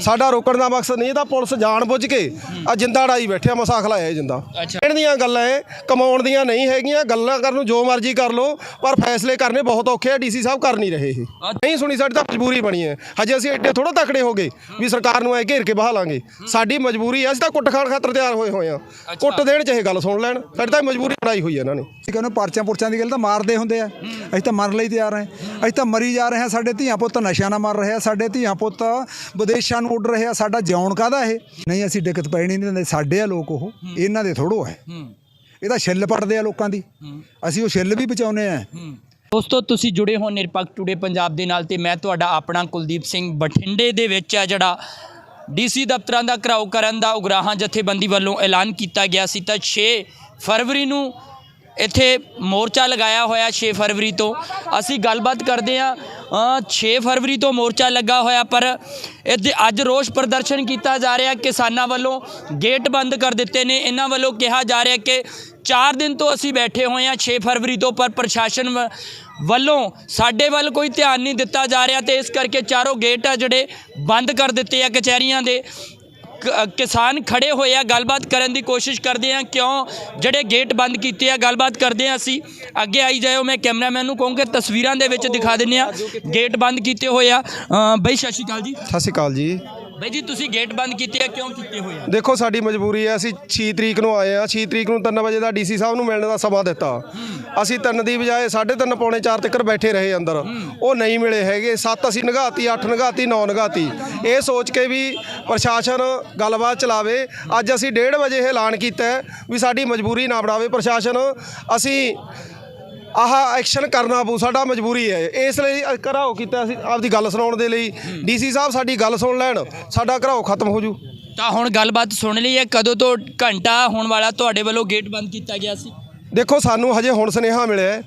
ਸਾਡਾ ਰੋਕਣ ਦਾ ਮਕਸਦ ਨਹੀਂ ਇਹ ਤਾਂ ਪੁਲਿਸ ਜਾਣ ਬੁੱਝ ਕੇ ਆ ਜਿੰਦਾ ਅੜਾਈ ਬੈਠਿਆ ਮਸਾ ਖਲਾਇਆ ਜਿੰਦਾ। ਕਹਿਣ ਦੀਆਂ ਗੱਲਾਂ ਇਹ ਕਮਾਉਣ ਦੀਆਂ ਨਹੀਂ ਹੈਗੀਆਂ ਗੱਲਾਂ ਕਰਨ ਨੂੰ ਜੋ ਮਰਜ਼ੀ ਕਰ ਲੋ ਪਰ ਫੈਸਲੇ ਕਰਨੇ ਬਹੁਤ ਔਖੇ ਆ ਡੀਸੀ ਸਾਹਿਬ ਕਰ ਨਹੀਂ ਰਹੇ ਇਹ। ਨਹੀਂ ਸੁਣੀ ਸਾਡੀ ਤਾਂ ਮਜਬੂਰੀ ਬਣੀ ਹੈ। ਹਜੇ ਅਸੀਂ ਐਡੇ ਥੋੜਾ ਤਕੜੇ ਹੋ ਗਏ ਵੀ ਸਰਕਾਰ ਨੂੰ ਐ ਘੇਰ ਕੇ ਬਹਾ ਲਾਂਗੇ। ਸਾਡੀ ਮਜਬੂਰੀ ਹੈ ਅਸੀਂ ਤਾਂ ਕੁੱਟ ਖਾਣ ਖਾਤਰ ਤਿਆਰ ਹੋਏ ਹੋਏ ਆ। ਕੁੱਟ ਦੇਣ ਚਾਹੇ ਗੱਲ ਸੁਣ ਲੈਣ ਸਾਡੀ ਤਾਂ ਮਜਬੂਰੀ ਬਣਾਈ ਹੋਈ ਹੈ ਇਹਨਾਂ ਨੇ। ਅਸੀਂ ਕਹਿੰਦੇ ਪਰਚਾਂ ਪੁਰਚਾਂ ਦੀ ਗੱਲ ਤਾਂ ਮਾਰਦੇ ਹੁੰਦੇ ਆ। ਅਸੀਂ ਤਾਂ ਮਰਨ ਲਈ ਤਿਆਰ ਹਾਂ। ਅਸੀਂ ਤਾਂ ਮਰੀ ਜਾ ਰਹੇ ਹਾਂ ਸਾਡੇ ਧੀਆਂ ਪੁੱਤ ਨਸ਼ਿਆਂ ਨਾਲ ਮਰ ਰਹੇ ਆ ਸਾਡੇ ਧੀਆਂ ਪੁੱਤ ਵਿਦੇਸ਼ਾਂ ਨੂੰ ਉੱਡ ਰਹੇ ਆ ਸਾਡਾ ਜਿਉਣ ਕਾਹਦਾ ਇਹ? ਨਹੀਂ ਅਸੀਂ ਦਿੱਕਤ ਪੈਣੀ ਨਹੀਂ ਦਿੰਦੇ ਸਾਡੇ ਆ ਲੋਕ ਉਹ ਇਹਨਾਂ ਦੇ ਥੋੜੋ ਹੈ। ਇਹ ਤਾਂ ਛਿੱਲ ਪੜਦੇ ਆ ਲੋਕਾਂ ਦੀ। ਅਸੀਂ ਉਹ ਛਿੱਲ ਵੀ ਬਚਾਉਨੇ ਆ। ਦੋਸਤੋ ਤੁਸੀਂ ਜੁੜੇ ਹੋ ਨਿਰਪੱਖ ਟੂਡੇ ਪੰਜਾਬ ਦੇ ਨਾਲ ਤੇ ਮੈਂ ਤੁਹਾਡਾ ਆਪਣਾ ਕੁਲਦੀਪ ਸਿੰਘ ਬਠਿੰਡੇ ਦੇ ਵਿੱਚ ਆ ਜਿਹੜਾ ਡੀਸੀ ਦਫ਼ਤਰਾਂ ਦਾ ਘਰਾਓ ਕਰਨ ਦਾ ਉਗਰਾਹਾਂ ਜਥੇਬੰਦੀ ਵੱਲੋਂ ਐਲਾਨ ਕੀਤਾ ਗਿਆ ਸੀ। ਤਾਂ 6 ਫਰਵਰੀ ਨੂੰ ਇੱਥੇ ਮੋਰਚਾ ਲਗਾਇਆ ਹੋਇਆ 6 ਫਰਵਰੀ ਤੋਂ। ਅਸੀਂ ਗੱਲਬਾਤ ਕਰਦੇ ਹਾਂ 6 ਫਰਵਰੀ ਤੋਂ ਮੋਰਚਾ ਲੱਗਾ ਹੋਇਆ, ਪਰ ਇੱਥੇ ਅੱਜ ਰੋਸ ਪ੍ਰਦਰਸ਼ਨ ਕੀਤਾ ਜਾ ਰਿਹਾ ਕਿਸਾਨਾਂ ਵੱਲੋਂ, ਗੇਟ ਬੰਦ ਕਰ ਦਿੱਤੇ ਨੇ। ਇਹਨਾਂ ਵੱਲੋਂ ਕਿਹਾ ਜਾ ਰਿਹਾ ਕਿ 4 ਦਿਨ ਤੋਂ ਅਸੀਂ ਬੈਠੇ ਹੋਏ ਹਾਂ 6 ਫਰਵਰੀ ਤੋਂ, ਪਰ ਪ੍ਰਸ਼ਾਸਨ ਵ- ਵੱਲੋਂ ਸਾਡੇ ਵੱਲ ਕੋਈ ਧਿਆਨ ਨਹੀਂ ਦਿੱਤਾ ਜਾ ਰਿਹਾ ਤੇ ਇਸ ਕਰਕੇ ਚਾਰੋਂ ਗੇਟ ਆ ਜਿਹੜੇ ਬੰਦ ਕਰ ਦਿੱਤੇ ਆ ਕਚਹਿਰੀਆਂ ਦੇ। ਕਿਸਾਨ ਖੜੇ ਹੋਏ ਆ ਗੱਲਬਾਤ ਕਰਨ ਦੀ ਕੋਸ਼ਿਸ਼ ਕਰਦੇ ਆ ਕਿਉਂ ਜਿਹੜੇ ਗੇਟ ਬੰਦ ਕੀਤੇ ਆ ਗੱਲਬਾਤ ਕਰਦੇ ਆ ਅਸੀਂ। ਅੱਗੇ ਆਈ ਜਾਇਓ ਮੈਂ ਕੈਮਰਾਮੈਨ ਨੂੰ ਕਹੂੰਗਾ ਤਸਵੀਰਾਂ ਦੇ ਵਿੱਚ ਦਿਖਾ ਦਿੰਨੇ ਆ ਗੇਟ ਬੰਦ ਕੀਤੇ ਹੋਏ ਆ। ਅ, ਬਈ ਸਤਿ ਸ਼੍ਰੀ ਅਕਾਲ ਜੀ। ਸਤਿ ਸ਼੍ਰੀ ਅਕਾਲ ਜੀ। ਬਈ ਜੀ ਤੁਸੀਂ ਗੇਟ ਬੰਦ ਕੀਤੇ ਆ ਕਿਉਂ ਕੀਤੇ ਹੋਏ ਆ? ਦੇਖੋ ਸਾਡੀ ਮਜਬੂਰੀ ਹੈ ਅਸੀਂ 6 ਤਰੀਕ ਨੂੰ ਆਏ ਆ। 6 ਤਰੀਕ ਨੂੰ 3 ਵਜੇ ਦਾ ਡੀਸੀ ਸਾਹਿਬ ਨੂੰ ਮਿਲਣ ਦਾ ਸਮਾਂ ਦਿੱਤਾ। ਅਸੀਂ 3 ਦੀ ਬਜਾਏ 3:30 ਪੌਣੇ 4 ਤੱਕ ਬੈਠੇ ਰਹੇ ਅੰਦਰ। ਉਹ ਨਹੀਂ ਮਿਲੇ ਹੈਗੇ। 7 ਅਸੀਂ ਨਗਾਤੀ 8 ਨਗਾਤੀ 9 ਨਗਾਤੀ। ਇਹ ਸੋਚ ਕੇ ਵੀ ਪ੍ਰਸ਼ਾਸਨ ਗੱਲਬਾਤ ਚਲਾਵੇ। ਅੱਜ ਅਸੀਂ 1:30 ਵਜੇ ਇਹ ਐਲਾਨ ਕੀਤਾ ਵੀ ਸਾਡੀ ਮਜਬੂਰੀ ਨਾ ਬਣਾਵੇ। ਪ੍ਰਸ਼ਾਸਨ ਅਸੀਂ ਆਹ ਐਕਸ਼ਨ ਕਰਨਾ ਪਊ ਸਾਡਾ ਮਜਬੂਰੀ ਹੈ। ਇਸ ਲਈ ਘਰਾਓ ਕੀਤਾ ਅਸੀਂ ਆਪਦੀ ਗੱਲ ਸੁਣਾਉਣ ਦੇ ਲਈ। ਡੀਸੀ ਸਾਹਿਬ ਸਾਡੀ ਗੱਲ ਸੁਣ ਲੈਣ ਸਾਡਾ ਘਰਾਓ ਖਤਮ ਹੋ ਜੂ। ਤਾਂ ਹੁਣ ਗੱਲਬਾਤ ਸੁਣ ਲਈ ਹੈ ਕਦੋਂ ਤੋਂ ਘੰਟਾ ਹੋਣ ਵਾਲਾ ਤੁਹਾਡੇ ਵੱਲੋਂ ਗੇਟ ਬੰਦ ਕੀਤਾ ਗਿਆ ਸੀ? ਦੇਖੋ ਸਾਨੂੰ ਹਜੇ ਹੁਣ ਸੁਨੇਹਾ ਮਿਲਿਆ ਹੈ।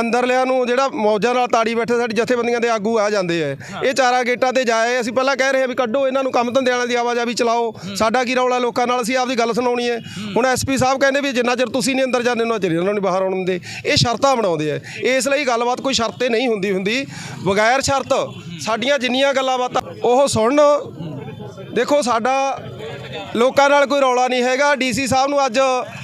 ਅੰਦਰਲਿਆਂ ਨੂੰ ਜਿਹੜਾ ਮੌਜਾਂ ਨਾਲ ਤਾੜੀ ਬੈਠੇ ਸਾਡੀ ਜਥੇਬੰਦੀਆਂ ਦੇ ਆਗੂ ਆ ਜਾਂਦੇ ਆ ਇਹ ਚਾਰਾ ਗੇਟਾਂ ਤੇ ਜਾਏ ਅਸੀਂ ਪਹਿਲਾਂ ਕਹਿ ਰਹੇ ਹਾਂ ਵੀ ਕੱਢੋ ਇਹਨਾਂ ਨੂੰ ਕੰਮ ਧੰਦੇ ਵਾਲਿਆਂ ਦੀ ਆਵਾਜਾਈ ਚਲਾਓ। ਸਾਡਾ ਕੀ ਰੌਲਾ ਲੋਕਾਂ ਨਾਲ ਅਸੀਂ ਆਪਦੀ ਗੱਲ ਸੁਣਾਉਣੀ ਹੈ। ਹੁਣ ਐਸਪੀ ਸਾਹਿਬ ਕਹਿੰਦੇ ਵੀ ਜਿੰਨਾ ਚਿਰ ਤੁਸੀਂ ਨਹੀਂ ਅੰਦਰ ਜਾਂਦੇ ਉਹਨਾਂ ਚਿਰ ਇਹਨਾਂ ਨੂੰ ਬਾਹਰ ਆਉਣ ਦਿੰਦੇ। ਇਹ ਸ਼ਰਤਾਂ ਬਣਾਉਂਦੇ ਆ ਇਸ ਲਈ ਗੱਲਬਾਤ ਕੋਈ ਸ਼ਰਤ ਤੇ ਨਹੀਂ ਹੁੰਦੀ ਹੁੰਦੀ। ਬਗੈਰ ਸ਼ਰਤ ਸਾਡੀਆਂ ਜਿੰਨੀਆਂ ਗੱਲਾਂ ਬਾਤਾਂ ਉਹ ਸੁਣਨ ਦੇਖੋ ਸਾਡਾ ਲੋਕਾਂ ਨਾਲ ਕੋਈ ਰੌਲਾ ਨਹੀਂ ਹੈਗਾ। ਡੀਸੀ ਸਾਹਿਬ ਨੂੰ ਅੱਜ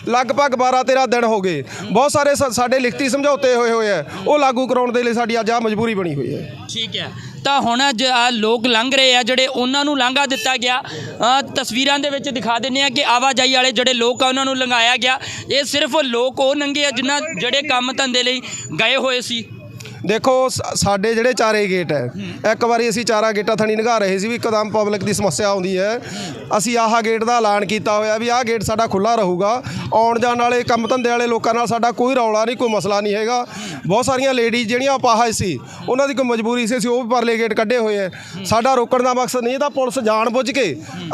ਲਗਭਗ 12 13 ਦਿਨ ਹੋ ਗਏ। ਬਹੁਤ ਸਾਰੇ ਸਾ- ਸਾਡੇ ਲਿਖਤੀ ਸਮਝੌਤੇ ਹੋਏ ਹੋਏ ਆ ਉਹ ਲਾਗੂ ਕਰਾਉਣ ਦੇ ਲਈ ਸਾਡੀ ਅੱਜ ਆ ਮਜਬੂਰੀ ਬਣੀ ਹੋਈ ਹੈ। ਠੀਕ ਹੈ। ਤਾਂ ਹੁਣ ਅੱਜ ਆਹ ਲੋਕ ਲੰਘ ਰਹੇ ਆ ਜਿਹੜੇ ਉਹਨਾਂ ਨੂੰ ਲਾਂਘਾ ਦਿੱਤਾ ਗਿਆ। ਅ, ਤਸਵੀਰਾਂ ਦੇ ਵਿੱਚ ਦਿਖਾ ਦਿੰਨੇ ਆ ਕਿ ਆਵਾਜਾਈ ਵਾਲੇ ਜਿਹੜੇ ਲੋਕ ਆ ਉਹਨਾਂ ਨੂੰ ਲੰਘਾਇਆ ਗਿਆ। ਇਹ ਸਿਰਫ ਲੋਕ ਉਹ ਲੰਘੇ ਆ ਜਿਨ੍ਹਾਂ ਜਿਹੜੇ ਕੰਮ ਧੰਦੇ ਲਈ ਗਏ ਹੋਏ ਸੀ। ਦੇਖੋ ਸ- ਸਾਡੇ ਜਿਹੜੇ ਚਾਰੇ ਗੇਟ ਹੈ ਇੱਕ ਵਾਰੀ ਅਸੀਂ ਚਾਰਾ ਗੇਟਾਂ ਥਣੀ ਨਿਗਾਹ ਰਹੇ ਸੀ ਵੀ ਇੱਕਦਮ ਪਬਲਿਕ ਦੀ ਸਮੱਸਿਆ ਆਉਂਦੀ ਹੈ। ਅਸੀਂ ਆਹ ਗੇਟ ਦਾ ਐਲਾਨ ਕੀਤਾ ਹੋਇਆ ਵੀ ਆਹ ਗੇਟ ਸਾਡਾ ਖੁੱਲਾ ਰਹੂਗਾ। ਆਉਣ ਜਾਣ ਵਾਲੇ ਕੰਮ ਧੰਦੇ ਵਾਲੇ ਲੋਕਾਂ ਨਾਲ ਸਾਡਾ ਕੋਈ ਰੌਲਾ ਨਹੀਂ ਕੋਈ ਮਸਲਾ ਨਹੀਂ ਹੈਗਾ। ਬਹੁਤ ਸਾਰੀਆਂ ਲੇਡੀਜ਼ ਜਿਹੜੀਆਂ ਅਪਾਹਜ ਸੀ ਉਹਨਾਂ ਦੀ ਕੋਈ ਮਜਬੂਰੀ ਸੀ ਅਸੀਂ ਉਹ ਵੀ ਪਰਲੇ ਗੇਟ ਕੱਢੇ ਹੋਏ ਹੈ। ਸਾਡਾ ਰੋਕਣ ਦਾ ਮਕਸਦ ਨਹੀਂ ਇਹ ਤਾਂ ਪੁਲਿਸ ਜਾਣ ਬੁੱਝ ਕੇ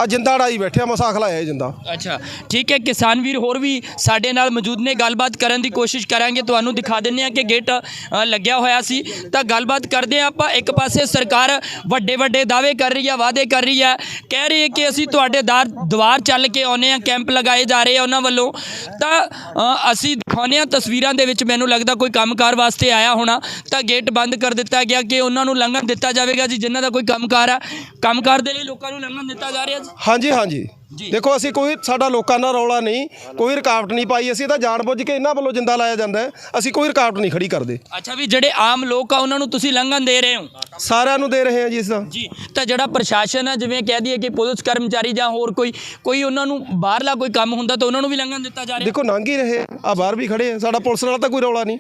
ਆ ਜਿੰਦਾ ਅੜਾਈ ਬੈਠਿਆ ਮਸਾ ਖਲਾਇਆ ਇਹ ਜਿੰਦਾ। ਅੱਛਾ ਠੀਕ ਹੈ ਕਿਸਾਨ ਵੀਰ ਹੋਰ ਵੀ ਸਾਡੇ ਨਾਲ ਮੌਜੂਦ ਨੇ ਗੱਲਬਾਤ ਕਰਨ ਦੀ ਕੋਸ਼ਿਸ਼ ਕਰਾਂਗੇ। ਤੁਹਾਨੂੰ ਦਿਖਾ ਦਿੰਨੇ ਆ ਕਿ ਗੇਟ ਅ, ਲੱਗਿਆ ਹੋਇਆ ਸੀ, ਤਾਂ ਗੱਲਬਾਤ ਕਰਦੇ ਆ ਆਪਾਂ। ਇੱਕ ਪਾਸੇ ਸਰਕਾਰ ਵੱਡੇ ਵੱਡੇ ਦਾਅਵੇ ਕਰ ਰਹੀ ਆ ਵਾਅਦੇ ਕਰ ਰਹੀ ਆ ਕਹਿ ਰਹੀ ਹੈ ਕਿ ਅਸੀਂ ਤੁਹਾਡੇ ਦਾਰ ਦੁਆਰ ਚੱਲ ਕੇ ਆਉਨੇ ਆ ਕੈਂਪ ਲਗਾਏ ਜਾ ਰਹੇ ਆ ਉਹਨਾਂ ਵੱਲੋਂ। ਤਾਂ ਅਸੀਂ ਦਿਖਾਉਂਦੇ ਆ ਤਸਵੀਰਾਂ ਦੇ ਵਿੱਚ ਮੈਨੂੰ ਲੱਗਦਾ ਕੋਈ ਕੰਮਕਾਰ ਵਾਸਤੇ ਆਇਆ ਹੋਣਾ। ਤਾਂ ਗੇਟ ਬੰਦ ਕਰ ਦਿੱਤਾ ਗਿਆ ਕਿ ਉਹਨਾਂ ਨੂੰ ਲੰਘਣ ਦਿੱਤਾ ਜਾਵੇਗਾ ਜੀ, ਜਿਨ੍ਹਾਂ ਦਾ ਕੋਈ ਕੰਮਕਾਰ ਆ। ਕੰਮਕਾਰ ਦੇ ਲਈ ਲੋਕਾਂ ਨੂੰ ਲੰਘਣ ਦਿੱਤਾ ਜਾ ਰਿਹਾ ਜੀ। ਹਾਂਜੀ ਹਾਂਜੀ। ਦੇਖੋ ਅਸੀਂ ਕੋਈ ਸਾਡਾ ਲੋਕਾਂ ਨਾਲ ਰੌਲਾ ਨਹੀਂ ਕੋਈ ਰੁਕਾਵਟ ਨਹੀਂ ਪਾਈ। ਅਸੀਂ ਤਾਂ ਜਾਣ ਬੁੱਝ ਕੇ ਇਹਨਾਂ ਵੱਲੋਂ ਜਿੰਦਾ ਲਾਇਆ ਜਾਂਦਾ ਹੈ। ਅਸੀਂ ਕੋਈ ਰੁਕਾਵਟ ਨਹੀਂ ਖੜੀ ਕਰਦੇ। ਅੱਛਾ ਵੀ ਜਿਹੜੇ ਆਮ ਲੋਕ ਆ ਉਹਨਾਂ ਨੂੰ ਤੁਸੀਂ ਲੰਘਣ ਦੇ ਰਹੇ ਹੋ? ਸਾਰਿਆਂ ਨੂੰ ਦੇ ਰਹੇ ਹਾਂ ਜੀ ਇਸ ਦਾ। ਜੀ ਤਾਂ ਜਿਹੜਾ ਪ੍ਰਸ਼ਾਸਨ ਹੈ ਜਿਵੇਂ ਕਹਿ ਦਈਏ ਕਿ ਪੁਲਿਸ ਕਰਮਚਾਰੀ ਜਾਂ ਹੋਰ ਕੋਈ ਕੋਈ ਉਹਨਾਂ ਨੂੰ ਬਾਹਰਲਾ ਕੋਈ ਕੰਮ ਹੁੰਦਾ ਤਾਂ ਉਹਨਾਂ ਨੂੰ ਵੀ ਲੰਘਣ ਦਿੱਤਾ ਜਾ ਰਿਹਾ? ਦੇਖੋ ਲੰਘ ਹੀ ਰਹੇ। ਆ ਬਾਹਰ ਵੀ ਖੜੇ ਆ। ਸਾਡਾ ਪੁਲਿਸ ਨਾਲ ਤਾਂ ਕੋਈ ਰੌਲਾ ਨਹੀਂ।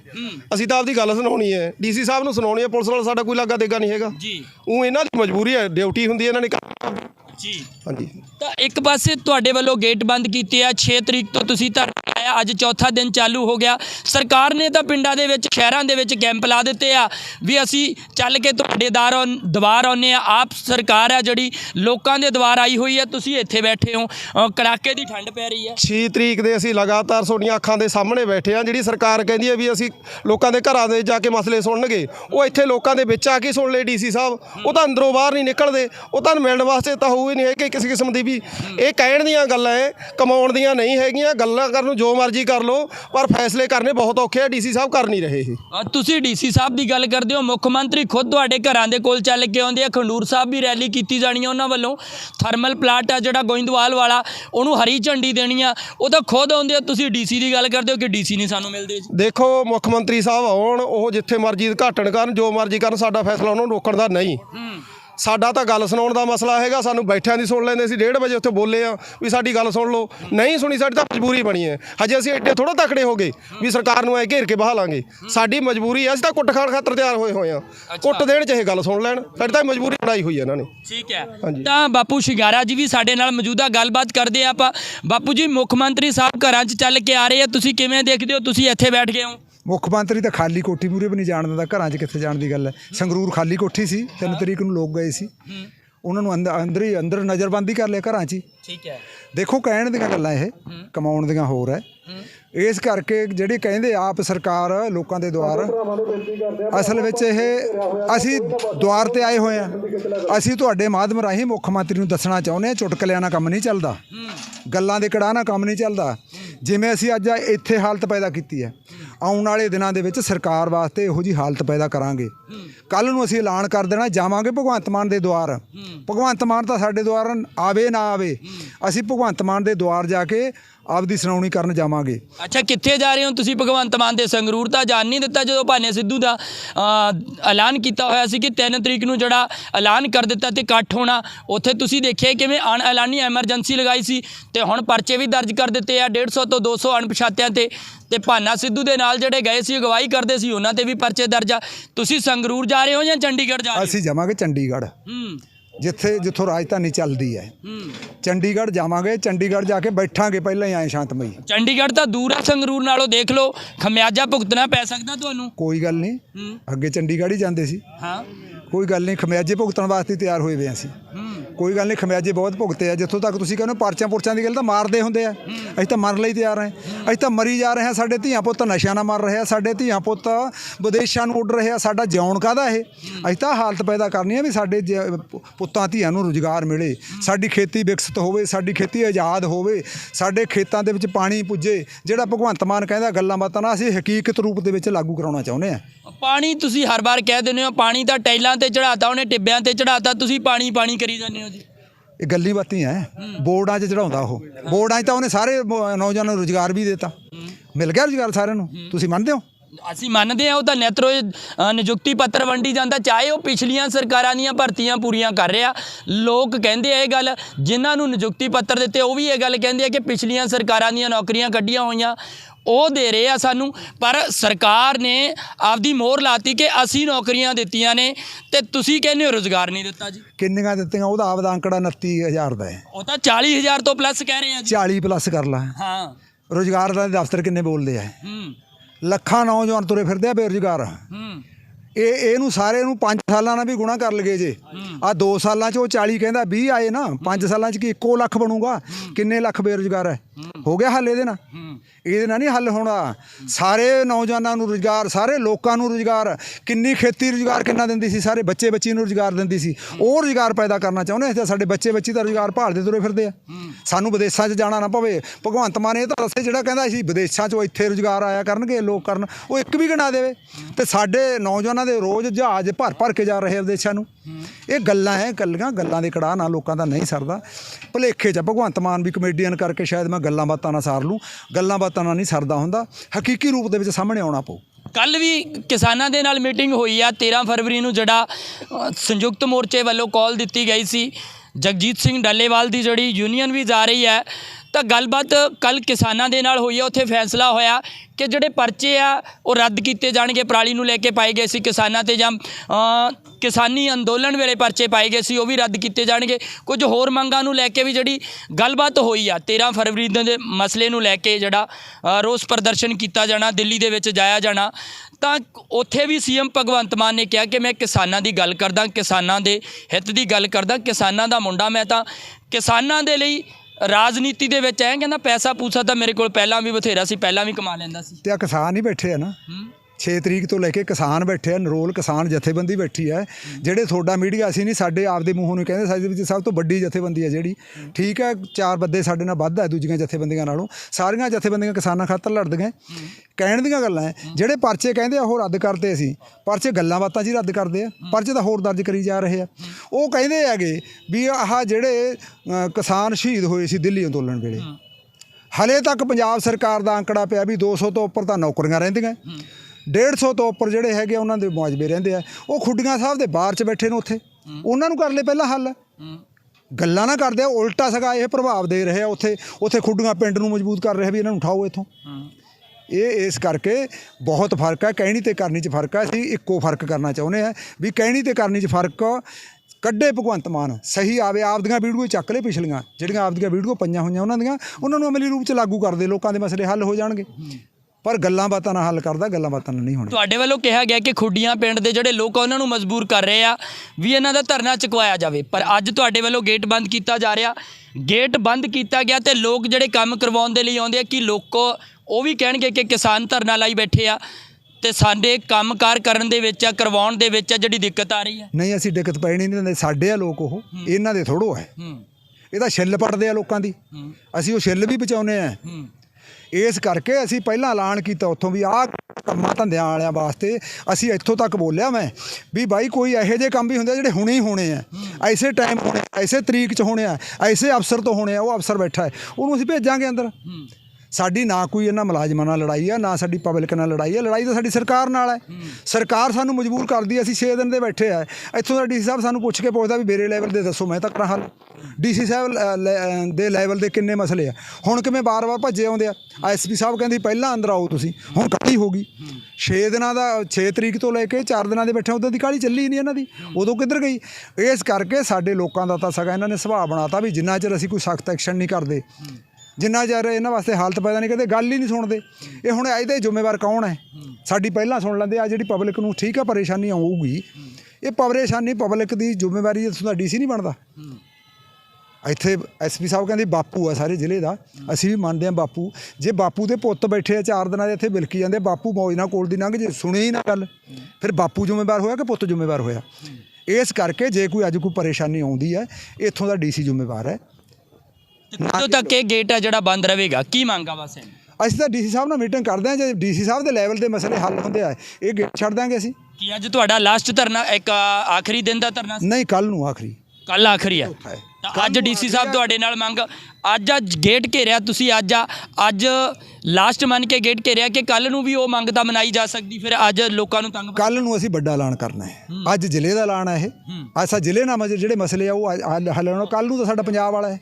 ਅਸੀਂ ਤਾਂ ਆਪਦੀ ਗੱਲ ਸੁਣਾਉਣੀ ਹੈ। ਡੀਸੀ ਸਾਹਿਬ ਨੂੰ ਸੁਣਾਉਣੀ ਹੈ ਪੁਲਿਸ ਨਾਲ ਸਾਡਾ ਕੋਈ ਲਾਗਾ ਦੇਗਾ ਨਹੀਂ ਹੈਗਾ। ਜੀ। ਉਹ ਇਹਨਾਂ ਦੀ ਮਜਬੂਰੀ ਹੈ। ਡਿਊਟੀ ਹੁੰਦੀ ਹੈ ਇਹਨਾਂ ਨੇ। ਜੀ। ਹਾਂਜੀ। ਤਾਂ ਇੱਕ ਪਾਸੇ ਤੁਹਾਡੇ ਵੱਲੋਂ ਗੇਟ ਬੰਦ ਕੀਤੇ ਆ 6 ਤਰੀਕ ਤੋਂ ਤੁਸੀਂ ਧਰਨਾ ਲਾਇਆ ਅੱਜ ਚੌਥਾ ਦਿਨ ਚਾਲੂ ਹੋ ਗਿਆ। ਸਰਕਾਰ ਨੇ ਤਾਂ ਪਿੰਡਾਂ ਦੇ ਵਿੱਚ, ਸ਼ਹਿਰਾਂ ਦੇ ਵਿੱਚ ਕੈਂਪ ਲਾ ਦਿੱਤੇ ਆ ਵੀ ਅਸੀਂ ਚੱਲ ਕੇ ਤੁਹਾਡੇ ਦਾਰ ਦਵਾਰ ਆਉਂਦੇ ਆ। ਆਪ ਸਰਕਾਰ ਆ ਜਿਹੜੀ ਲੋਕਾਂ ਦੇ ਦਵਾਰ ਆਈ ਹੋਈ ਆ, ਤੁਸੀਂ ਇੱਥੇ ਬੈਠੇ ਹੋ। ਕੜਾਕੇ ਦੀ ਠੰਡ ਪੈ ਰਹੀ ਆ। 6 ਤਰੀਕ ਦੇ ਅਸੀਂ ਲਗਾਤਾਰ ਤੁਹਾਡੀਆਂ ਅੱਖਾਂ ਦੇ ਸਾਹਮਣੇ ਬੈਠੇ ਆ, ਜਿਹੜੀ ਸਰਕਾਰ ਕਹਿੰਦੀ ਹੈ ਵੀ ਅਸੀਂ ਲੋਕਾਂ ਦੇ ਘਰਾਂ ਦੇ ਜਾ ਕੇ ਮਸਲੇ ਸੁਣਨਗੇ। ਉਹ ਇੱਥੇ ਲੋਕਾਂ ਦੇ ਵਿੱਚ ਆ ਕੇ ਸੁਣ ਲਏ ਡੀਸੀ ਸਾਹਿਬ। ਉਹ ਤਾਂ ਅੰਦਰੋਂ ਬਾਹਰ ਨਹੀਂ ਨਿਕਲਦੇ। ਉਹ ਤਾਂ ਮਿਲਣ ਵਾਸਤੇ ਤਾਂ ਹੋਊ ਹੀ ਨਹੀਂ। ਹੈ ਕਿ ਕਿਸੇ ਕਿਸਮ ਦੀ ਵੀ ਇਹ ਕਹਿਣ ਦੀਆਂ ਗੱਲਾਂ ਹੈ ਕਮਾਉਣ ਦੀਆਂ ਨਹੀਂ ਹੈਗੀਆਂ। ਗੱਲਾਂ ਕਰਨ ਨੂੰ ਜੋ ਜੋ ਮਰਜ਼ੀ ਕਰ ਲਓ ਪਰ ਫੈਸਲੇ ਕਰਨੇ ਬਹੁਤ ਔਖੇ ਆ ਡੀਸੀ ਸਾਹਿਬ ਕਰ ਨਹੀਂ ਰਹੇ ਇਹ। ਅ, ਤੁਸੀਂ ਡੀਸੀ ਸਾਹਿਬ ਦੀ ਗੱਲ ਕਰਦੇ ਹੋ ਮੁੱਖ ਮੰਤਰੀ ਖੁਦ ਤੁਹਾਡੇ ਘਰਾਂ ਦੇ ਕੋਲ ਚੱਲ ਕੇ ਆਉਂਦੇ ਆ ਖੰਡੂਰ ਸਾਹਿਬ ਵੀ ਰੈਲੀ ਕੀਤੀ ਜਾਣੀ ਆ ਉਹਨਾਂ ਵੱਲੋਂ। ਥਰਮਲ ਪਲਾਂਟ ਆ ਜਿਹੜਾ ਗੋਇੰਦਵਾਲ ਵਾਲਾ ਉਹਨੂੰ ਹਰੀ ਝੰਡੀ ਦੇਣੀ ਆ ਉਹ ਤਾਂ ਖੁਦ ਆਉਂਦੇ ਆ ਤੁਸੀਂ ਡੀਸੀ ਦੀ ਗੱਲ ਕਰਦੇ ਹੋ ਕਿ ਡੀਸੀ ਨਹੀਂ ਸਾਨੂੰ ਮਿਲਦੇ ਜੀ? ਦੇਖੋ ਮੁੱਖ ਮੰਤਰੀ ਸਾਹਿਬ ਆਉਣ ਉਹ ਜਿੱਥੇ ਮਰਜ਼ੀ ਘਾਟਣ ਕਰਨ ਜੋ ਮਰਜ਼ੀ ਕਰਨ ਸਾਡਾ ਫੈਸਲਾ ਉਹਨਾਂ ਨੂੰ ਰੋਕਣ ਦਾ ਨਹੀਂ। ਸਾਡਾ ਤਾਂ ਗੱਲ ਸੁਣਾਉਣ ਦਾ ਮਸਲਾ ਹੈਗਾ ਸਾਨੂੰ ਬੈਠਿਆਂ ਦੀ ਸੁਣ ਲੈਂਦੇ ਸੀ 1:30 ਵਜੇ ਉੱਥੇ ਬੋਲੇ ਆ ਵੀ ਸਾਡੀ ਗੱਲ ਸੁਣ ਲਓ। ਨਹੀਂ ਸੁਣੀ ਸਾਡੀ ਤਾਂ ਮਜਬੂਰੀ ਬਣੀ ਹੈ। ਹਜੇ ਅਸੀਂ ਐਡੇ ਥੋੜਾ ਤਕੜੇ ਹੋ ਗਏ ਵੀ ਸਰਕਾਰ ਨੂੰ ਐ ਘੇਰ ਕੇ ਬਹਾ ਲਾਂਗੇ। ਸਾਡੀ ਮਜਬੂਰੀ ਹੈ ਅਸੀਂ ਤਾਂ ਕੁੱਟ ਖਾਣ ਖਾਤਰ ਤਿਆਰ ਹੋਏ ਹੋਏ ਆ। ਕੁੱਟ ਦੇਣ ਚਾਹੇ ਗੱਲ ਸੁਣ ਲੈਣ। ਸਾਡੀ ਤਾਂ ਮਜਬੂਰੀ ਬਣਾਈ ਹੋਈ ਹੈ ਇਹਨਾਂ ਨੇ। ਠੀਕ ਹੈ। ਤਾਂ ਬਾਪੂ ਸ਼ਿੰਗਾਰਾ ਜੀ ਵੀ ਸਾਡੇ ਨਾਲ ਮੌਜੂਦਾ ਗੱਲਬਾਤ ਕਰਦੇ ਆ ਆਪਾਂ। ਬਾਪੂ ਜੀ ਮੁੱਖ ਮੰਤਰੀ ਸਾਹਿਬ ਘਰਾਂ 'ਚ ਚੱਲ ਕੇ ਆ ਰਹੇ ਆ। ਤੁਸੀਂ ਕਿਵੇਂ ਦੇਖਦੇ ਹੋ? ਤੁਸੀਂ ਇੱਥੇ ਬੈਠ ਗਏ ਹੋ। ਮੁੱਖ ਮੰਤਰੀ ਤਾਂ ਖਾਲੀ ਕੋਠੀ ਮੂਰੇ ਵੀ ਨਹੀਂ ਜਾਣ ਦਿੰਦਾ ਘਰਾਂ 'ਚ ਕਿੱਥੇ ਜਾਣ ਦੀ ਗੱਲ ਹੈ। ਸੰਗਰੂਰ ਖਾਲੀ ਕੋਠੀ ਸੀ 3 ਤਰੀਕ ਨੂੰ ਲੋਕ ਗਏ ਸੀ। ਉਹਨਾਂ ਨੂੰ ਅੰਦਰ ਅੰਦਰ ਹੀ ਅੰਦਰ ਨਜ਼ਰਬੰਦੀ ਕਰ ਲਿਆ ਘਰਾਂ 'ਚ ਹੀ। ਠੀਕ ਹੈ। ਦੇਖੋ ਕਹਿਣ ਦੀਆਂ ਗੱਲਾਂ ਇਹ ਕਮਾਉਣ ਦੀਆਂ ਹੋਰ ਹੈ। ਇਸ ਕਰਕੇ ਜਿਹੜੇ ਕਹਿੰਦੇ ਆਪ ਸਰਕਾਰ ਲੋਕਾਂ ਦੇ ਦੁਆਰ ਅਸਲ ਵਿੱਚ ਇਹ ਅਸੀਂ ਦੁਆਰ ਤੇ ਆਏ ਹੋਏ ਆ ਅਸੀਂ ਤੁਹਾਡੇ ਮਾਧਿਅਮ ਰਾਹੀਂ ਮੁੱਖ ਮੰਤਰੀ ਨੂੰ ਦੱਸਣਾ ਚਾਹੁੰਦੇ ਆ ਚੁਟਕਲਿਆਂ ਨਾਲ ਕੰਮ ਨਹੀਂ ਚੱਲਦਾ। ਗੱਲਾਂ ਦੇ ਕੜਾਹ ਨਾਲ ਕੰਮ ਨਹੀਂ ਚੱਲਦਾ। ਜਿਵੇਂ ਅਸੀਂ ਅੱਜ ਇੱਥੇ ਹਾਲਤ ਪੈਦਾ ਕੀਤੀ ਹੈ। ਆਉਣ ਵਾਲੇ ਦਿਨਾਂ ਦੇ ਵਿੱਚ ਸਰਕਾਰ ਵਾਸਤੇ ਇਹੋ ਜੀ ਹਾਲਤ ਪੈਦਾ ਕਰਾਂਗੇ। ਕੱਲ ਨੂੰ ਅਸੀਂ ਐਲਾਨ ਕਰ ਦੇਣਾ, ਜਾਵਾਂਗੇ ਭਗਵੰਤ ਮਾਨ ਦੇ ਦੁਆਰ। ਭਗਵੰਤ ਮਾਨ ਤਾਂ ਸਾਡੇ ਦੁਆਰ ਆਵੇ ਨਾ ਆਵੇ, ਅਸੀਂ ਭਗਵੰਤ ਮਾਨ ਦੇ ਦੁਆਰ ਜਾ ਕੇ ਆਪਦੀ ਸੁਣਾਉਣੀ ਕਰਨ ਜਾਵਾਂਗੇ। ਅੱਛਾ, ਕਿੱਥੇ ਜਾ ਰਹੇ ਹੋ ਤੁਸੀਂ ਭਗਵੰਤ ਮਾਨ ਦੇ ਸੰਗਰੂਰ? ਤਾਂ ਜਾਣ ਨਹੀਂ ਦਿੱਤਾ ਜਦੋਂ ਭਾਨੇ ਸਿੱਧੂ ਦਾ ਐਲਾਨ ਕੀਤਾ ਹੋਇਆ ਸੀ ਕਿ 3 ਤਰੀਕ ਨੂੰ ਜਿਹੜਾ ਐਲਾਨ ਕਰ ਦਿੱਤਾ ਤੇ ਇਕੱਠ ਹੋਣਾ, ਉੱਥੇ ਤੁਸੀਂ ਦੇਖਿਆ ਕਿਵੇਂ ਅਣ ਐਲਾਨੀ ਐਮਰਜੈਂਸੀ ਲਗਾਈ ਸੀ ਤੇ ਹੁਣ ਪਰਚੇ ਵੀ ਦਰਜ ਕਰ ਦਿੱਤੇ ਆ 150 ਤੋਂ 200 ਅਣਪਛਾਤਿਆਂ ਤੇ। ਤੇ ਭਾਨਾ ਸਿੱਧੂ ਦੇ ਨਾਲ ਜਿਹੜੇ ਗਏ ਸੀ, ਅਗਵਾਈ ਕਰਦੇ ਸੀ, ਉਹਨਾਂ ਤੇ ਵੀ ਪਰਚੇ ਦਰਜ ਆ। ਤੁਸੀਂ ਸੰਗਰੂਰ ਜਾ ਰਹੇ ਹੋ ਜਾਂ ਚੰਡੀਗੜ੍ਹ ਜਾ ਰਹੇ ਅਸੀਂ ਜਾਵਾਂਗੇ ਚੰਡੀਗੜ੍ਹ। ਹੋ। ਹੂੰ ਜਿੱਥੇ ਜਿੱਥੋਂ ਰਾਜਧਾਨੀ ਚੱਲਦੀ ਹੈ। ਹੂੰ। ਚੰਡੀਗੜ੍ਹ ਜਾਵਾਂਗੇ ਚੰਡੀਗੜ੍ਹ ਜਾ ਕੇ ਬੈਠਾਂਗੇ ਪਹਿਲਾਂ ਹੀ ਆਏ ਸ਼ਾਂਤਮਈ। ਚੰਡੀਗੜ੍ਹ ਤਾਂ ਦੂਰ ਆ ਸੰਗਰੂਰ ਨਾਲੋਂ ਦੇਖ ਲਓ ਖਮਿਆਜਾ ਭੁਗਤਣਾ ਪੈ ਸਕਦਾ ਤੁਹਾਨੂੰ? ਕੋਈ ਗੱਲ ਨਹੀਂ। ਹੂੰ। ਅੱਗੇ ਚੰਡੀਗੜ੍ਹ ਹੀ ਜਾਂਦੇ ਸੀ। ਹਾਂ। ਕੋਈ ਗੱਲ ਨਹੀਂ ਖਮਿਆਜੇ ਭੁਗਤਣ ਵਾਸਤੇ ਹੀ ਤਿਆਰ ਹੋਏ ਵੇ ਅਸੀਂ। ਹੂੰ। ਕੋਈ ਗੱਲ ਨਹੀਂ, ਖਮਿਆਜੇ ਬਹੁਤ ਭੁਗਤੇ ਆ। ਜਿੱਥੋਂ ਤੱਕ ਤੁਸੀਂ ਕਹਿੰਦੇ ਹੋ ਪਰਚਾਂ ਪੁਰਚਾਂ ਦੀ ਗੱਲ ਤਾਂ ਮਾਰਦੇ ਹੁੰਦੇ ਆ। ਅਸੀਂ ਤਾਂ ਮਰਨ ਲਈ ਤਿਆਰ ਹਾਂ। ਅਸੀਂ ਤਾਂ ਮਰੀ ਜਾ ਰਹੇ ਹਾਂ। ਸਾਡੇ ਧੀਆਂ ਪੁੱਤ ਨਸ਼ਿਆਂ ਨਾਲ ਮਰ ਰਹੇ ਆ। ਸਾਡੇ ਧੀਆਂ ਪੁੱਤ ਵਿਦੇਸ਼ਾਂ ਨੂੰ ਉੱਡ ਰਹੇ ਆ। ਸਾਡਾ ਜਿਉਣ ਕਾਹਦਾ ਇਹ? ਅਸੀਂ ਤਾਂ ਹਾਲਤ ਪੈਦਾ ਕਰਨੀ ਆ ਵੀ ਸਾਡੇ ਜ- ਪੁੱਤਾਂ ਧੀਆਂ ਨੂੰ ਰੁਜ਼ਗਾਰ ਮਿਲੇ। ਸਾਡੀ ਖੇਤੀ ਵਿਕਸਿਤ ਹੋਵੇ, ਸਾਡੀ ਖੇਤੀ ਆਜ਼ਾਦ ਹੋਵੇ, ਸਾਡੇ ਖੇਤਾਂ ਦੇ ਵਿੱਚ ਪਾਣੀ ਪੁੱਜੇ, ਜਿਹੜਾ ਭਗਵੰਤ ਮਾਨ ਕਹਿੰਦਾ ਗੱਲਾਂ ਬਾਤਾਂ ਨਾਲ ਅਸੀਂ ਹਕੀਕਤ ਰੂਪ ਦੇ ਵਿੱਚ ਲਾਗੂ ਕਰਾਉਣਾ ਚਾਹੁੰਦੇ ਆ। ਪਾਣੀ ਤੁਸੀਂ ਹਰ ਵਾਰ ਕਹਿ ਦਿੰਦੇ ਹੋ, ਪਾਣੀ ਤਾਂ ਟੈਲਾਂ ਤੇ ਚੜਾਤਾ ਉਹਨੇ ਟਿੱਬਿਆਂ ਤੇ ਚੜਾਤਾ ਤੁਸੀਂ ਪਾਣੀ ਪਾਣੀ ਕਰੀ ਜਾਂਦੇ ਇਹ ਗੱਲੀ ਬਾਤੀ ਹੈ। ਬੋਰਡਾਂ 'ਚ ਚੜਾਉਂਦਾ ਉਹ। ਬੋਰਡਾਂ 'ਚ ਤਾਂ ਉਹਨੇ ਸਾਰੇ ਨੌਜਵਾਨਾਂ ਨੂੰ ਰੁਜ਼ਗਾਰ ਵੀ ਦਿੱਤਾ। ਮਿਲ ਗਿਆ ਰੁਜ਼ਗਾਰ ਸਾਰਿਆਂ ਨੂੰ? ਤੁਸੀਂ ਮੰਨਦੇ ਹੋ? ਅਸੀਂ ਮੰਨਦੇ ਹਾਂ, ਉਹ ਤਾਂ ਨੈਤਰੋ ਨਿਯੁਕਤੀ ਪੱਤਰ ਵੰਡੀ ਜਾਂਦਾ। ਚਾਹੇ ਉਹ ਪਿਛਲੀਆਂ ਸਰਕਾਰਾਂ ਦੀਆਂ ਭਰਤੀਆਂ ਪੂਰੀਆਂ ਕਰ ਰਿਹਾ। ਲੋਕ ਕਹਿੰਦੇ ਆ ਇਹ ਗੱਲ, ਜਿਨ੍ਹਾਂ ਨੂੰ ਨਿਯੁਕਤੀ ਪੱਤਰ ਦਿੱਤੇ, ਉਹ ਵੀ ਇਹ ਗੱਲ ਕਹਿੰਦੇ ਆ ਕਿ ਪਿਛਲੀਆਂ ਸਰਕਾਰਾਂ ਦੀਆਂ ਨੌਕਰੀਆਂ ਕੱਢੀਆਂ ਹੋਈਆਂ। ਉਹ ਦੇ ਰਹੇ ਆ ਸਾਨੂੰ ਪਰ ਸਰਕਾਰ ਨੇ ਆਪਦੀ ਮੋਹਰ ਲਾਤੀ ਕਿ ਅਸੀਂ ਨੌਕਰੀਆਂ ਦਿੱਤੀਆਂ ਨੇ ਤੇ ਤੁਸੀਂ ਕਹਿੰਦੇ ਹੋ ਰੋਜ਼ਗਾਰ ਨਹੀਂ ਦਿੱਤਾ ਜੀ। ਕਿੰਨੀਆਂ ਦਿੱਤੀਆਂ? ਉਹਦਾ ਆਪਦਾ ਅੰਕੜਾ 29000 ਦਾ ਹੈ। ਉਹ ਤਾਂ 40000 ਤੋਂ ਪਲੱਸ ਕਹਿ ਰਹੇ ਆ ਜੀ। 40 ਪਲੱਸ ਕਰ ਲਾ। ਹਾਂ। ਰੁਜ਼ਗਾਰ ਦਾ ਦਫ਼ਤਰ ਕਿੰਨੇ ਬੋਲਦੇ ਆ? ਹੂੰ। ਲੱਖਾਂ ਨੌਜਵਾਨ ਤੁਰੇ ਫਿਰਦੇ ਆ ਬੇਰੁਜ਼ਗਾਰ। ਹੂੰ। ਇਹ ਇਹਨੂੰ ਸਾਰੇ ਨੂੰ 5 ਸਾਲਾਂ ਨਾਲ ਵੀ ਗੁਣਾ ਕਰ ਲਗੇ ਜੇ। ਆ 2 ਸਾਲਾਂ ਚ ਉਹ 40 ਕਹਿੰਦਾ 20 ਆਏ ਨਾ 5 ਸਾਲਾਂ ਚ ਕੀ 1 ਲੱਖ ਬਣੂਗਾ? ਕਿੰਨੇ ਲੱਖ ਬੇਰੁਜ਼ਗਾਰ ਹੈ? ਹੋ ਗਿਆ ਹੱਲ ਇਹਦੇ ਨਾਲ? ਇਹਦੇ ਨਾਲ ਨਹੀਂ ਹੱਲ ਹੋਣਾ। ਸਾਰੇ ਨੌਜਵਾਨਾਂ ਨੂੰ ਰੁਜ਼ਗਾਰ ਸਾਰੇ ਲੋਕਾਂ ਨੂੰ ਰੁਜ਼ਗਾਰ। ਕਿੰਨੀ ਖੇਤੀ ਰੁਜ਼ਗਾਰ ਕਿੰਨਾ ਦਿੰਦੀ ਸੀ? ਸਾਰੇ ਬੱਚੇ ਬੱਚੀ ਨੂੰ ਰੁਜ਼ਗਾਰ ਦਿੰਦੀ ਸੀ। ਉਹ ਰੁਜ਼ਗਾਰ ਪੈਦਾ ਕਰਨਾ ਚਾਹੁੰਦੇ ਅਸੀਂ ਤਾਂ ਸਾਡੇ ਬੱਚੇ ਬੱਚੀ ਦਾ ਰੁਜ਼ਗਾਰ ਭਾਲਦੇ ਤੁਰੇ ਫਿਰਦੇ ਆ। ਸਾਨੂੰ ਵਿਦੇਸ਼ਾਂ 'ਚ ਜਾਣਾ ਨਾ ਪਵੇ। ਭਗਵੰਤ ਮਾਨ ਇਹ ਤਾਂ ਦੱਸੇ ਜਿਹੜਾ ਕਹਿੰਦਾ ਸੀ ਵਿਦੇਸ਼ਾਂ 'ਚੋਂ ਇੱਥੇ ਰੁਜ਼ਗਾਰ ਆਇਆ ਕਰਨਗੇ ਲੋਕ ਕਰਨ ਉਹ ਇੱਕ ਵੀ ਗਿਣਾ ਦੇਵੇ। ਤੇ ਸਾਡੇ ਨੌਜਵਾਨਾਂ ਦੇ ਰੋਜ਼ ਜਹਾਜ਼ ਭਰ ਭਰ ਕੇ ਜਾ ਰਹੇ ਆ ਵਿਦੇਸ਼ਾਂ ਨੂੰ। ਇਹ ਗੱਲਾਂ ਹੈ ਗੱਲਾਂ ਗੱਲਾਂ ਦੇ ਕੜਾਹ ਨਾਲ ਲੋਕਾਂ ਦਾ ਨਹੀਂ ਸਰਦਾ। ਭੁਲੇਖੇ 'ਚ ਭਗਵੰਤ ਮਾਨ ਵੀ ਕਮੇਡੀਅਨ ਕਰਕੇ ਸ਼ਾਇਦ ਮੈਂ ਗੱਲਾਂ ਬਾਤਾਂ ਨਾਲ ਸਾਰ ਲੂੰ ਗੱਲਾਂ ਬਾਤਾਂ ਨਾਲ ਨਹੀਂ ਸਰਦਾ ਹੁੰਦਾ। ਹਕੀਕੀ ਰੂਪ ਦੇ ਵਿੱਚ ਸਾਹਮਣੇ ਆਉਣਾ ਪਊ। ਕੱਲ ਵੀ ਕਿਸਾਨਾਂ ਦੇ ਨਾਲ ਮੀਟਿੰਗ ਹੋਈ ਆ 13 ਫਰਵਰੀ ਨੂੰ ਜਿਹੜਾ ਸੰਯੁਕਤ ਮੋਰਚੇ ਵੱਲੋਂ ਕਾਲ ਦਿੱਤੀ ਗਈ ਸੀ। ਜਗਜੀਤ ਸਿੰਘ ਡੱਲੇਵਾਲ ਦੀ ਜਿਹੜੀ ਯੂਨੀਅਨ ਵੀ ਜਾ ਰਹੀ ਹੈ ਤਾਂ ਗੱਲਬਾਤ ਕੱਲ ਕਿਸਾਨਾਂ ਦੇ ਨਾਲ ਹੋਈ ਹੈ। ਉੱਥੇ ਫੈਸਲਾ ਹੋਇਆ ਕਿ ਜਿਹੜੇ ਪਰਚੇ ਆ, ਉਹ ਰੱਦ ਕੀਤੇ ਜਾਣਗੇ। ਪਰਾਲੀ ਨੂੰ ਲੈ ਕੇ ਪਾਏ ਗਏ ਸੀ ਕਿਸਾਨਾਂ ਤੇ ਜਾਂ ਕਿਸਾਨੀ ਅੰਦੋਲਨ ਵੇਲੇ ਪਰਚੇ ਪਾਏ ਗਏ ਸੀ, ਉਹ ਵੀ ਰੱਦ ਕੀਤੇ ਜਾਣਗੇ। ਕੁਝ ਹੋਰ ਮੰਗਾਂ ਨੂੰ ਲੈ ਕੇ ਵੀ ਜਿਹੜੀ ਗੱਲਬਾਤ ਹੋਈ ਆ 13 ਫਰਵਰੀ ਦੇ ਮਸਲੇ ਨੂੰ ਲੈ ਕੇ ਜਿਹੜਾ ਰੋਸ ਪ੍ਰਦਰਸ਼ਨ ਕੀਤਾ ਜਾਣਾ, ਦਿੱਲੀ ਦੇ ਵਿੱਚ ਜਾਇਆ ਜਾਣਾ, ਤਾਂ ਉੱਥੇ ਵੀ ਸੀਐਮ ਭਗਵੰਤ ਮਾਨ ਨੇ ਕਿਹਾ ਕਿ ਮੈਂ ਕਿਸਾਨਾਂ ਦੀ ਗੱਲ ਕਰਦਾ, ਕਿਸਾਨਾਂ ਦੇ ਹਿੱਤ ਦੀ ਗੱਲ ਕਰਦਾ, ਕਿਸਾਨਾਂ ਦਾ ਮੁੰਡਾ ਮੈਂ ਤਾਂ, ਕਿਸਾਨਾਂ ਦੇ ਲਈ ਰਾਜਨੀਤੀ ਦੇ ਵਿੱਚ ਐ ਕਹਿੰਦਾ ਪੈਸਾ ਪੂਸਾ ਤਾਂ ਮੇਰੇ ਕੋਲ ਪਹਿਲਾਂ ਵੀ ਬਥੇਰਾ ਸੀ ਪਹਿਲਾਂ ਵੀ ਕਮਾ ਲੈਂਦਾ ਸੀ। ਤੇ ਆ ਕਿਸਾਨ ਹੀ ਬੈਠੇ ਆ ਨਾ। ਹੂੰ। 6 ਤਰੀਕ ਤੋਂ ਲੈ ਕੇ ਕਿਸਾਨ ਬੈਠੇ ਆ ਨਰੋਲ ਕਿਸਾਨ ਜਥੇਬੰਦੀ ਬੈਠੀ ਹੈ ਜਿਹੜੇ ਤੁਹਾਡਾ ਮੀਡੀਆ ਅਸੀਂ ਨਹੀਂ ਸਾਡੇ ਆਪਦੇ ਮੂੰਹੋਂ ਨਹੀਂ ਕਹਿੰਦੇ ਸਾਡੇ ਵਿੱਚ ਸਭ ਤੋਂ ਵੱਡੀ ਜਥੇਬੰਦੀ ਹੈ ਜਿਹੜੀ। ਠੀਕ ਹੈ ਚਾਰ ਬੰਦੇ ਸਾਡੇ ਨਾਲ ਵੱਧ ਹੈ ਦੂਜੀਆਂ ਜਥੇਬੰਦੀਆਂ ਨਾਲੋਂ। ਸਾਰੀਆਂ ਜਥੇਬੰਦੀਆਂ ਕਿਸਾਨਾਂ ਖਾਤਰ ਲੜਦੀਆਂ ਕਹਿਣ ਦੀਆਂ ਗੱਲਾਂ ਹੈ ਜਿਹੜੇ ਪਰਚੇ ਕਹਿੰਦੇ ਆ ਉਹ ਰੱਦ ਕਰਦੇ ਅਸੀਂ। ਪਰਚੇ ਗੱਲਾਂ ਬਾਤਾਂ ਹੀ ਰੱਦ ਕਰਦੇ ਆ। ਪਰਚੇ ਤਾਂ ਹੋਰ ਦਰਜ ਕਰੀ ਜਾ ਰਹੇ ਆ। ਉਹ ਕਹਿੰਦੇ ਹੈਗੇ ਵੀ ਆਹ ਜਿਹੜੇ ਕਿਸਾਨ ਸ਼ਹੀਦ ਹੋਏ ਸੀ ਦਿੱਲੀ ਅੰਦੋਲਨ ਵੇਲੇ। ਹਲੇ ਤੱਕ ਪੰਜਾਬ ਸਰਕਾਰ ਦਾ ਅੰਕੜਾ ਪਿਆ ਵੀ 200 ਤੋਂ ਉੱਪਰ ਤਾਂ ਨੌਕਰੀਆਂ ਰਹਿੰਦੀਆਂ। 150 ਤੋਂ ਉੱਪਰ ਜਿਹੜੇ ਹੈਗੇ ਉਹਨਾਂ ਦੇ ਮੁਆਵਜ਼ੇ ਰਹਿੰਦੇ ਆ। ਉਹ ਖੁੱਡੀਆਂ ਸਾਹਿਬ ਦੇ ਬਾਹਰ 'ਚ ਬੈਠੇ ਨੇ ਉੱਥੇ। ਉਹਨਾਂ ਨੂੰ ਕਰ ਲੈ ਪਹਿਲਾਂ ਹੱਲ। ਗੱਲਾਂ ਨਾ ਕਰਦੇ ਆ, ਉਲਟਾ ਸਗਾ ਇਹ ਪ੍ਰਭਾਵ ਦੇ ਰਹੇ ਆ ਉੱਥੇ। ਉੱਥੇ ਖੁੱਡੀਆਂ ਪਿੰਡ ਨੂੰ ਮਜ਼ਬੂਤ ਕਰ ਰਿਹਾ ਵੀ ਇਹਨਾਂ ਨੂੰ ਉਠਾਓ ਇੱਥੋਂ। ਇਹ ਇਸ ਕਰਕੇ ਬਹੁਤ ਫ਼ਰਕ ਹੈ ਕਹਿਣੀ ਤੇ ਕਰਨੀ 'ਚ ਫ਼ਰਕ ਹੈ ਅਸੀਂ ਇੱਕੋ ਫ਼ਰਕ ਕਰਨਾ ਚਾਹੁੰਦੇ ਆ ਵੀ ਕਹਿਣੀ ਤੇ ਕਰਨੀ 'ਚ ਫ਼ਰਕ ਕੱਢੇ ਭਗਵੰਤ ਮਾਨ। ਸਹੀ ਆਵੇ, ਆਪਦੀਆਂ ਵੀਡੀਓ ਚੱਕ ਲੈ ਪਿਛਲੀਆਂ। ਜਿਹੜੀਆਂ ਆਪਦੀਆਂ ਵੀਡੀਓ ਪਈਆਂ ਹੋਈਆਂ ਉਹਨਾਂ ਦੀਆਂ, ਉਹਨਾਂ ਨੂੰ ਅਮਲੀ ਰੂਪ 'ਚ ਲਾਗੂ ਕਰਦੇ ਲੋਕਾਂ ਦੇ ਮਸਲੇ ਹੱਲ ਹੋ ਜਾਣਗੇ। ਪਰ ਗੱਲਾਂ ਬਾਤਾਂ ਨਾਲ ਹੱਲ ਕਰਦਾ ਗੱਲਾਂ ਬਾਤਾਂ ਨਾਲ ਨਹੀਂ ਹੋਣੀ। ਤੁਹਾਡੇ ਵੱਲੋਂ ਕਿਹਾ ਗਿਆ ਕਿ ਖੁੱਡੀਆਂ ਪਿੰਡ ਦੇ ਜਿਹੜੇ ਲੋਕ ਆ ਉਹਨਾਂ ਨੂੰ ਮਜਬੂਰ ਕਰ ਰਹੇ ਆ ਵੀ ਇਹਨਾਂ ਦਾ ਧਰਨਾ ਚੁਕਵਾਇਆ ਜਾਵੇ। ਪਰ ਅੱਜ ਤੁਹਾਡੇ ਵੱਲੋਂ ਗੇਟ ਬੰਦ ਕੀਤਾ ਜਾ ਰਿਹਾ। ਗੇਟ ਬੰਦ ਕੀਤਾ ਗਿਆ ਤੇ ਲੋਕ ਜਿਹੜੇ ਕੰਮ ਕਰਵਾਉਣ ਦੇ ਲਈ ਆਉਂਦੇ ਆ ਕਿ ਲੋਕੋ ਉਹ ਵੀ ਕਹਿਣਗੇ ਕਿ ਕਿਸਾਨ ਧਰਨਾ ਲਾਈ ਬੈਠੇ ਆ ਤੇ ਸਾਡੇ ਕੰਮਕਾਰ ਕਰਨ ਦੇ ਵਿੱਚ ਆ ਕਰਵਾਉਣ ਦੇ ਵਿੱਚ ਆ ਜਿਹੜੀ ਦਿੱਕਤ ਆ ਰਹੀ ਹੈ ਨਹੀਂ ਅਸੀਂ ਦਿੱਕਤ ਪੈਣੀ ਨਹੀਂ ਦਿੰਦੇ ਸਾਡੇ ਆ ਲੋਕ ਉਹ। ਇਹਨਾਂ ਦੇ ਥੋੜੋ ਹੈ ਹੂੰ। ਇਹ ਤਾਂ ਛਿੱਲ ਪੜਦੇ ਆ ਲੋਕਾਂ ਦੀ। ਅਸੀਂ ਉਹ ਛਿੱਲ ਵੀ ਬਚਾਉਨੇ ਆ। ਇਸ ਕਰਕੇ ਅਸੀਂ ਪਹਿਲਾਂ ਐਲਾਨ ਕੀਤਾ ਉੱਥੋਂ ਵੀ ਆਹ ਕੰਮਾਂ ਧੰਦਿਆਂ ਵਾਲਿਆਂ ਵਾਸਤੇ ਅਸੀਂ ਇੱਥੋਂ ਤੱਕ ਬੋਲਿਆ ਮੈਂ ਵੀ ਬਾਈ ਕੋਈ ਇਹੋ ਜਿਹੇ ਕੰਮ ਵੀ ਹੁੰਦੇ ਆ ਜਿਹੜੇ ਹੁਣੇ ਹੀ ਹੋਣੇ ਆ। ਐਸੇ ਟਾਈਮ ਹੋਣੇ ਐਸੇ ਤਰੀਕ 'ਚ ਹੋਣੇ ਆ, ਐਸੇ ਅਫਸਰ ਤੋਂ ਹੋਣੇ ਆ, ਉਹ ਅਫਸਰ ਬੈਠਾ ਹੈ। ਉਹਨੂੰ ਅਸੀਂ ਭੇਜਾਂਗੇ ਅੰਦਰ। ਸਾਡੀ ਨਾ ਕੋਈ ਇਹਨਾਂ ਮੁਲਾਜ਼ਮਾਂ ਨਾਲ ਲੜਾਈ ਆ ਨਾ ਸਾਡੀ ਪਬਲਿਕ ਨਾਲ ਲੜਾਈ ਆ ਲੜਾਈ ਤਾਂ ਸਾਡੀ ਸਰਕਾਰ ਨਾਲ ਹੈ। ਸਰਕਾਰ ਸਾਨੂੰ ਮਜਬੂਰ ਕਰਦੀ ਅਸੀਂ 6 ਦਿਨ ਦੇ ਬੈਠੇ ਆ। ਇੱਥੋਂ ਦਾ ਡੀਸੀ ਸਾਹਿਬ ਸਾਨੂੰ ਪੁੱਛ ਕੇ ਪੁੱਛਦਾ ਵੀ ਮੇਰੇ ਲੈਵਲ ਦੇ ਦੱਸੋ ਮੈਂ ਤਾਂ ਕਰਾਂ ਹੱਲ। ਡੀਸੀ ਸਾਹਿਬ ਦੇ ਲੈਵਲ ਦੇ ਕਿੰਨੇ ਮਸਲੇ ਆ। ਹੁਣ ਕਿਵੇਂ ਬਾਰ-ਬਾਰ ਭੱਜੇ ਆਉਂਦੇ ਆ? ਐਸਪੀ ਸਾਹਿਬ ਕਹਿੰਦੀ ਪਹਿਲਾਂ ਅੰਦਰ ਆਓ ਤੁਸੀਂ ਹੁਣ ਕਾਹਲੀ ਹੋ ਗਈ? 6 ਦਿਨਾਂ ਦਾ 6 ਤਰੀਕ ਤੋਂ ਲੈ ਕੇ 4 ਦਿਨਾਂ ਦੇ ਬੈਠੇ ਉਦੋਂ ਦੀ ਕਾਹਲੀ ਚੱਲੀ ਨਹੀਂ ਇਹਨਾਂ ਦੀ? ਉਦੋਂ ਕਿੱਧਰ ਗਈ? ਇਸ ਕਰਕੇ ਸਾਡੇ ਲੋਕਾਂ ਦਾ ਤਾਂ ਸਗਾ ਇਹਨਾਂ ਨੇ ਸੁਭਾਅ ਬਣਾਤਾ ਵੀ ਜਿੰਨਾ ਚਿਰ ਅਸੀਂ ਕੋਈ ਸਖਤ ਐਕਸ਼ਨ ਨਹੀਂ ਕਰਦੇ। ਜਿੰਨਾ ਚਿਰ ਇਹਨਾਂ ਵਾਸਤੇ ਹਾਲਤ ਪੈਦਾ ਨਹੀਂ ਕਰਦੇ, ਗੱਲ ਹੀ ਨਹੀਂ ਸੁਣਦੇ। ਇਹ ਹੁਣ ਇਹਦੇ ਜ਼ਿੰਮੇਵਾਰ ਕੌਣ ਹੈ? ਸਾਡੀ ਪਹਿਲਾਂ ਸੁਣ ਲੈਂਦੇ ਆ ਜਿਹੜੀ ਪਬਲਿਕ ਨੂੰ ਠੀਕ ਆ, ਪਰੇਸ਼ਾਨੀ ਆਊਗੀ। ਇਹ ਪਰੇਸ਼ਾਨੀ ਪਬਲਿਕ ਦੀ ਜ਼ਿੰਮੇਵਾਰੀ ਇਸ ਦਾ ਡੀਸੀ ਨਹੀਂ ਬਣਦਾ। ਇੱਥੇ ਐਸਪੀ ਸਾਹਿਬ ਕਹਿੰਦੇ, ਬਾਪੂ ਆ ਸਾਰੇ ਜ਼ਿਲ੍ਹੇ ਦਾ। ਅਸੀਂ ਵੀ ਮੰਨਦੇ ਆ ਬਾਪੂ। ਜੇ ਬਾਪੂ ਦੇ ਪੁੱਤ ਬੈਠੇ ਆ ਚਾਰ ਦਿਨਾਂ ਦੇ ਇੱਥੇ ਬਿਲਕੀ ਜਾਂਦੇ, ਬਾਪੂ ਮੌਜ ਨਾਲ ਕੋਲ ਦੀ ਲੰਘ ਜੇ, ਸੁਣੇ ਹੀ ਨਾ ਗੱਲ। ਫਿਰ ਬਾਪੂ ਜ਼ਿੰਮੇਵਾਰ ਹੋਇਆ ਕਿ ਪੁੱਤ ਜ਼ਿੰਮੇਵਾਰ ਹੋਇਆ? ਇਸ ਕਰਕੇ ਜੇ ਕੋਈ ਅੱਜ ਕੋਈ ਪਰੇਸ਼ਾਨੀ ਆਉਂਦੀ ਹੈ, ਇੱਥੋਂ ਦਾ ਡੀਸੀ ਜ਼ਿੰਮੇਵਾਰ ਹੈ। ਕਦੋਂ ਤੱਕ ਇਹ ਗੇਟ ਆ ਜਿਹੜਾ ਬੰਦ ਰਹੇਗਾ? ਕੀ ਮੰਗਾ ਬਸ ਇਹਨੂੰ? ਅਸੀਂ ਤਾਂ ਡੀਸੀ ਸਾਹਿਬ ਨਾਲ ਮੀਟਿੰਗ ਕਰਦੇ ਹਾਂ ਜੇ ਡੀਸੀ ਸਾਹਿਬ ਦੇ ਲੈਵਲ ਦੇ ਮਸਲੇ ਹੱਲ ਹੁੰਦੇ ਆ ਇਹ ਗੇਟ ਛੱਡ ਦਾਂਗੇ ਅਸੀਂ। ਕੀ ਅੱਜ ਤੁਹਾਡਾ ਲਾਸਟ ਧਰਨਾ ਇੱਕ ਆ- ਆਖਰੀ ਦਿਨ ਦਾ ਧਰਨਾ ਨਹੀਂ ਕੱਲ ਨੂੰ ਆਖਰੀ। ਕੱਲ ਆਖਰੀ ਆ। ਤਾਂ ਅੱਜ ਡੀਸੀ ਸਾਹਿਬ ਤੁਹਾਡੇ ਨਾਲ ਮੰਗ ਅੱਜ ਅੱਜ ਗੇਟ ਘੇਰਿਆ ਤੁਸੀਂ ਅੱਜ ਆ ਅੱਜ ਲਾਸਟ ਮੰਨ ਕੇ ਗੇਟ ਘੇਰਿਆ ਕਿ ਕੱਲ ਨੂੰ ਵੀ ਉਹ ਮੰਗ ਤਾਂ ਮਨਾਈ ਜਾ ਸਕਦੀ ਫਿਰ ਅੱਜ ਲੋਕਾਂ ਨੂੰ ਤੰਗ ਕੱਲ ਨੂੰ ਅਸੀਂ ਵੱਡਾ ਐਲਾਨ ਕਰਨਾ ਹੈ। ਅੱਜ ਜ਼ਿਲ੍ਹੇ ਦਾ ਐਲਾਨ ਹੈ ਇਹ। ਅਸਾਂ ਜ਼ਿਲ੍ਹੇ ਨਾਲ ਜਿਹੜੇ ਮਸਲੇ ਆ ਉਹ ਹੱਲ ਹੋਣਾ ਕੱਲ ਨੂੰ ਤਾਂ ਸਾਡਾ ਪੰਜਾਬ ਵਾਲਾ ਹੂੰ।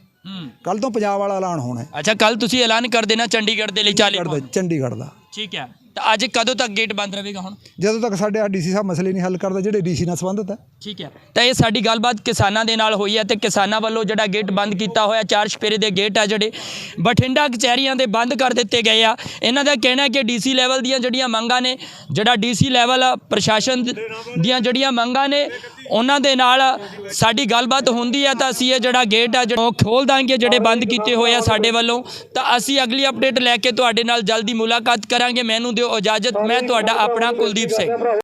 ਕੱਲ ਤੋਂ ਪੰਜਾਬ ਵਾਲਾ ਐਲਾਨ ਹੋਣਾ ਹੈ। ਅੱਛਾ ਕੱਲ ਤੁਸੀਂ ਐਲਾਨ ਕਰ ਦੇਣਾ ਚੰਡੀਗੜ੍ਹ ਦੇ ਲਈ 40 ਚੰਡੀਗੜ੍ਹ ਦਾ ਚੰਡੀਗੜ੍ਹ ਦਾ। ਠੀਕ ਹੈ। ਤਾਂ ਅੱਜ ਕਦੋਂ ਤੱਕ ਗੇਟ ਬੰਦ ਰਹੇਗਾ ਹੁਣ? ਜਦੋਂ ਤੱਕ ਸਾਡੇ ਆ ਡੀਸੀ ਸਾਹਿਬ ਮਸਲੇ ਨਹੀਂ ਹੱਲ ਕਰਦਾ ਜਿਹੜੇ ਡੀਸੀ ਨਾਲ ਸੰਬੰਧਿਤ ਹੈ। ਠੀਕ ਹੈ। ਤਾਂ ਇਹ ਸਾਡੀ ਗੱਲਬਾਤ ਕਿਸਾਨਾਂ ਦੇ ਨਾਲ ਹੋਈ ਹੈ ਤੇ ਕਿਸਾਨਾਂ ਵੱਲੋਂ ਜਿਹੜਾ ਗੇਟ ਬੰਦ ਕੀਤਾ ਹੋਇਆ ਚਾਰ ਛਪੇਰੇ ਦੇ ਗੇਟ ਆ ਜਿਹੜੇ ਬਠਿੰਡਾ ਕਚਹਿਰੀਆਂ ਦੇ ਬੰਦ ਕਰ ਦਿੱਤੇ ਗਏ ਆ। ਇਹਨਾਂ ਦਾ ਕਹਿਣਾ ਹੈ ਕਿ ਡੀਸੀ ਲੈਵਲ ਦੀਆਂ ਜਿਹੜੀਆਂ ਮੰਗਾਂ ਨੇ ਜਿਹੜਾ ਡੀਸੀ ਲੈਵਲ ਪ੍ਰਸ਼ਾਸਨ ਦੀਆਂ ਜਿਹੜੀਆਂ ਮੰਗਾਂ ਨੇ ਉਹਨਾਂ ਦੇ ਨਾਲ ਸਾਡੀ ਗੱਲਬਾਤ ਹੁੰਦੀ ਹੈ ਤਾਂ ਅਸੀਂ ਇਹ ਜਿਹੜਾ ਗੇਟ ਆ, ਜਿਹੜਾ ਉਹ ਖੋਲ ਦਾਂਗੇ, ਜਿਹੜੇ ਬੰਦ ਕੀਤੇ ਹੋਏ ਆ ਸਾਡੇ ਵੱਲੋਂ। ਤਾਂ ਅਸੀਂ ਅਗਲੀ ਅਪਡੇਟ ਲੈ ਕੇ ਤੁਹਾਡੇ ਨਾਲ ਜਲਦੀ ਮੁਲਾਕਾਤ ਕਰਾਂਗੇ। ਮੈਨੂੰ ਦਿਓ ਇਜਾਜ਼ਤ। ਮੈਂ ਤੁਹਾਡਾ ਆਪਣਾ ਕੁਲਦੀਪ ਸਿੰਘ।